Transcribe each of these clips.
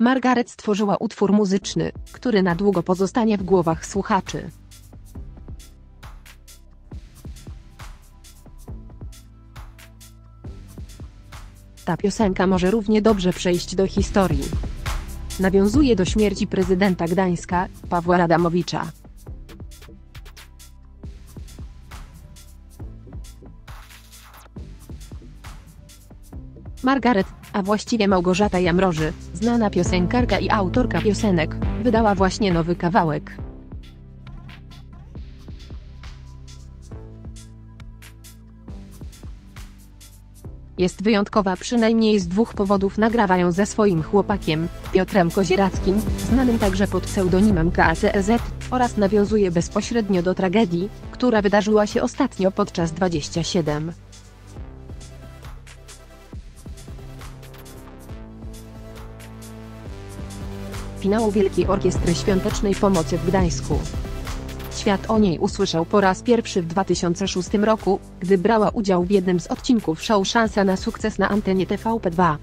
Margaret stworzyła utwór muzyczny, który na długo pozostanie w głowach słuchaczy. Ta piosenka może równie dobrze przejść do historii. Nawiązuje do śmierci prezydenta Gdańska, Pawła Adamowicza. Margaret, a właściwie Małgorzata Jamroży, znana piosenkarka i autorka piosenek, wydała właśnie nowy kawałek. Jest wyjątkowa przynajmniej z dwóch powodów nagrawają ze swoim chłopakiem, Piotrem Kozierackim, znanym także pod pseudonimem KACEZ, oraz nawiązuje bezpośrednio do tragedii, która wydarzyła się ostatnio podczas 27. finału Wielkiej Orkiestry Świątecznej Pomocy w Gdańsku. Świat o niej usłyszał po raz pierwszy w 2006 roku, gdy brała udział w jednym z odcinków show Szansa na sukces na antenie TVP2.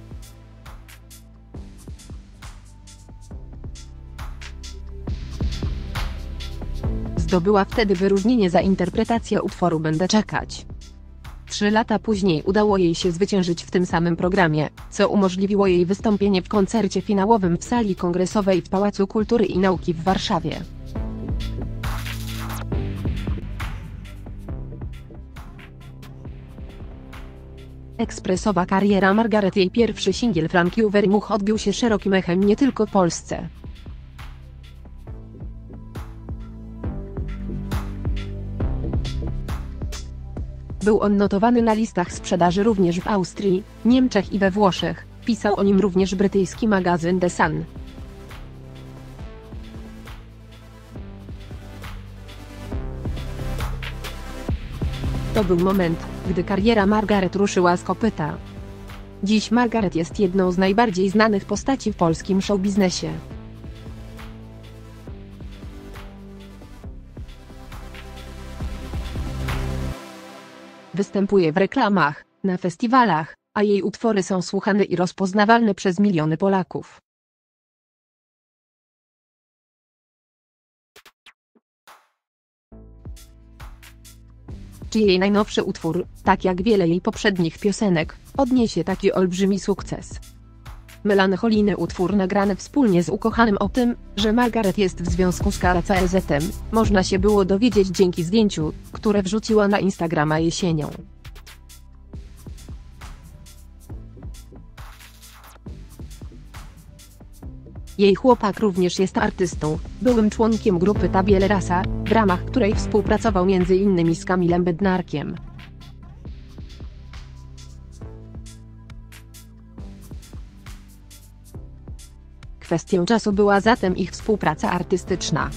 Zdobyła wtedy wyróżnienie za interpretację utworu Będę czekać. Trzy lata później udało jej się zwyciężyć w tym samym programie, co umożliwiło jej wystąpienie w koncercie finałowym w sali kongresowej w Pałacu Kultury i Nauki w Warszawie. Ekspresowa kariera Margaret jej pierwszy singiel Frank You Very Much odbił się szerokim echem nie tylko w Polsce. Był on notowany na listach sprzedaży również w Austrii, Niemczech i we Włoszech. Pisał o nim również brytyjski magazyn The Sun. To był moment, gdy kariera Margaret ruszyła z kopyta. Dziś Margaret jest jedną z najbardziej znanych postaci w polskim showbiznesie. Występuje w reklamach, na festiwalach, a jej utwory są słuchane i rozpoznawalne przez miliony Polaków. Czy jej najnowszy utwór, tak jak wiele jej poprzednich piosenek, odniesie taki olbrzymi sukces? Melancholijny utwór nagrany wspólnie z ukochanym o tym, że Margaret jest w związku z KCZ-em, można się było dowiedzieć dzięki zdjęciu, które wrzuciła na Instagrama jesienią. Jej chłopak również jest artystą, byłym członkiem grupy Tabiele Rasa, w ramach której współpracował m.in. z Kamilem Bednarkiem. Kwestią czasu była zatem ich współpraca artystyczna.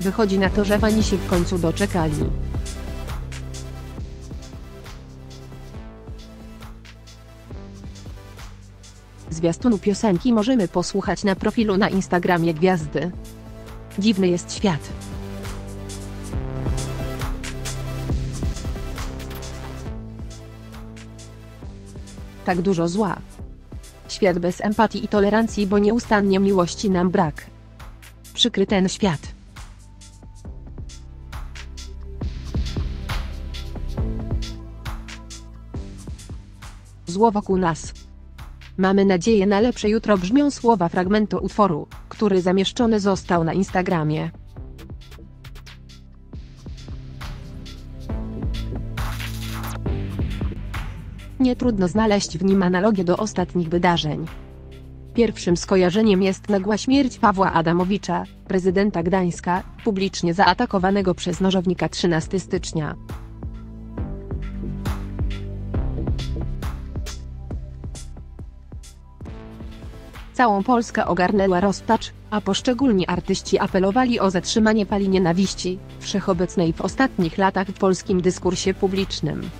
Wychodzi na to, że fani się w końcu doczekali. Zwiastunu piosenki możemy posłuchać na profilu na Instagramie Gwiazdy. Dziwny jest świat. Tak dużo zła. Świat bez empatii i tolerancji, bo nieustannie miłości nam brak. Przykry ten świat. Zło wokół nas. Mamy nadzieję na lepsze jutro brzmią słowa fragmentu utworu, który zamieszczony został na Instagramie. Nie trudno znaleźć w nim analogię do ostatnich wydarzeń. Pierwszym skojarzeniem jest nagła śmierć Pawła Adamowicza, prezydenta Gdańska, publicznie zaatakowanego przez nożownika 13 stycznia. Całą Polskę ogarnęła rozpacz, a poszczególni artyści apelowali o zatrzymanie pali nienawiści, wszechobecnej w ostatnich latach w polskim dyskursie publicznym.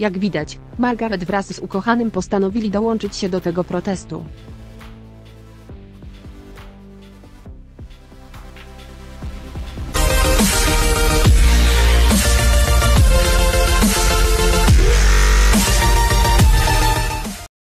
Jak widać, Margaret wraz z ukochanym postanowili dołączyć się do tego protestu.